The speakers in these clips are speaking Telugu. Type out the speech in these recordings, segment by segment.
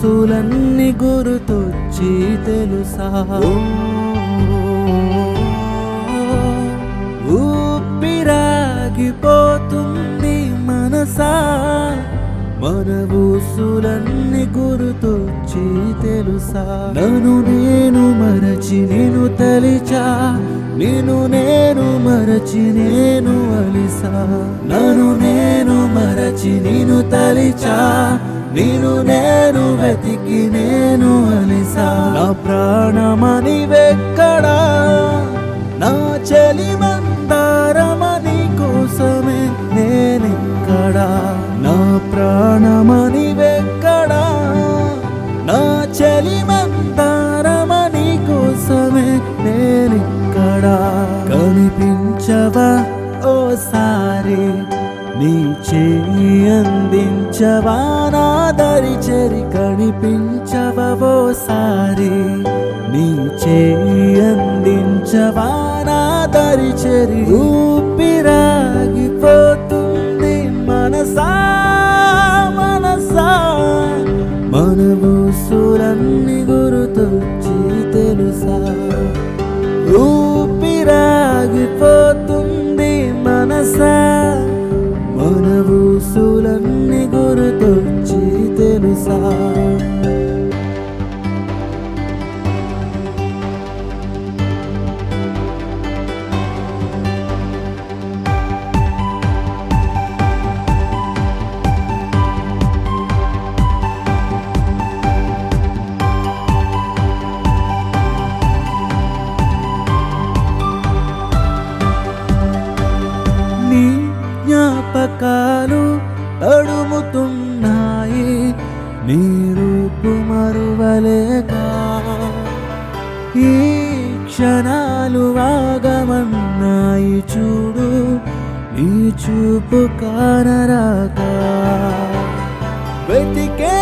మనసులన్నీ గుర్తొచ్చి తెలుసా? ఊపిరాగిపోతుంది మనసా? మన ఊసులన్నీ గుర్తొచ్చి తెలుసా? నన్ను నేను మరచి నేను తలిచా? నేను నేను మరచి నేను అలిసా? నన్ను నేను మరచి నేను తలిచా? నేను నేను వెతికి నేను అలిసా నా ప్రాణమని వెక్కడా నా చెలి మందారమని కోసమే నేనెక్కడా నా ప్రాణమని వెక్కడా నా చెలి అందించవా? నా దరి చెరి కనిపించవోసారి నీ చేయి అందించవా? నా దరి చెరి కాలు తడుముతున్నాయి. నీ రూపు మరువలేక ఈ క్షణాలు వాగమన్నాయి చూడు నీ చూపు కానరాక. వెతికే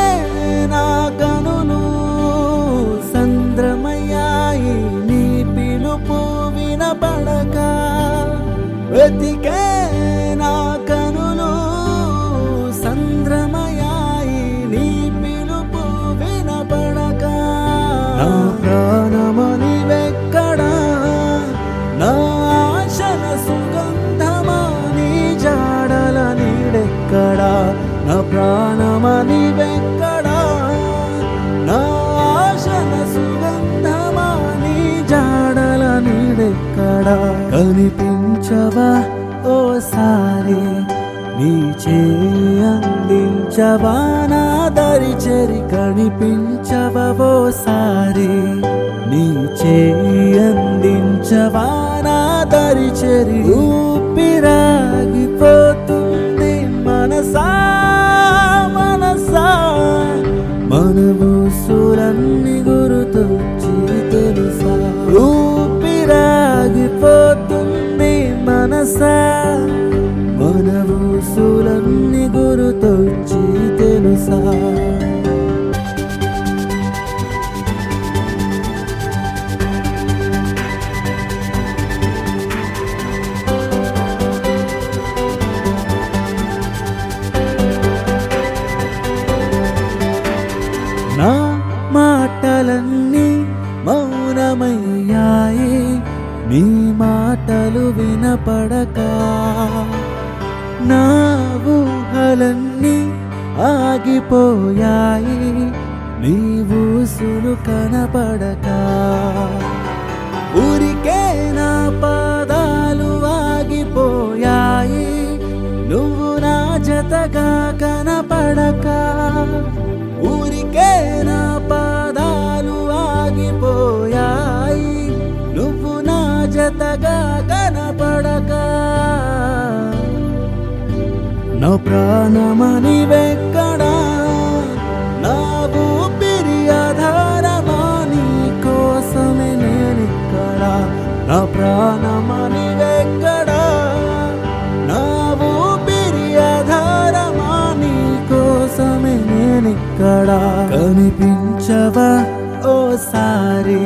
నీడెక్కడా కనిపించవా? ఓసారి నీ చేయి అందించవా? నా దరి చెరి కనిపించవా? ఓసారి నీ చేయి అందించవా? నా దరి చెరి ఊపిరా మాటలన్నీ మౌనమయ్యాయి. నీ మాటలు వినపడక నా ఊహలన్నీ ఆగిపోయాయి. నీ ఊసులు కనపడక ఊరికే నా పాదాలు ఆగిపోయాయి. నువ్వు నా జతగా నా ప్రాణమని వెక్కడా? నా ఊపిరి ఆధారమా నీ కోసమే నేనిక్కడ నా ప్రాణమని వెక్కడా? నా ఊపిరి ఆధారమా నీ కోసమే నేనిక్కడ కనిపించవా ఓసారి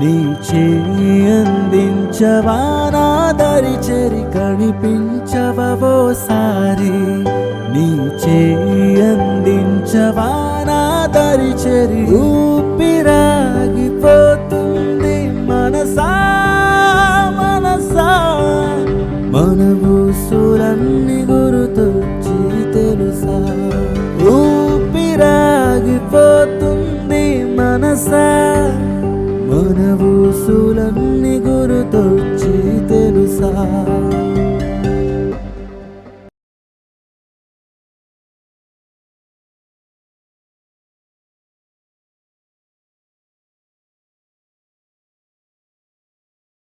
నీ చేయి అందించవానా దరి చెరి కనిపించవోసారి నీ చేయి అందించవా నా దరి చెరి? ఊపిరాగిపోతుంది మనసా మనసా. మన ఊసులన్నీ గురుతొచ్చి తెలుసా? ఊపిరాగిపోతుంది మనసా మన తెలుసా 散.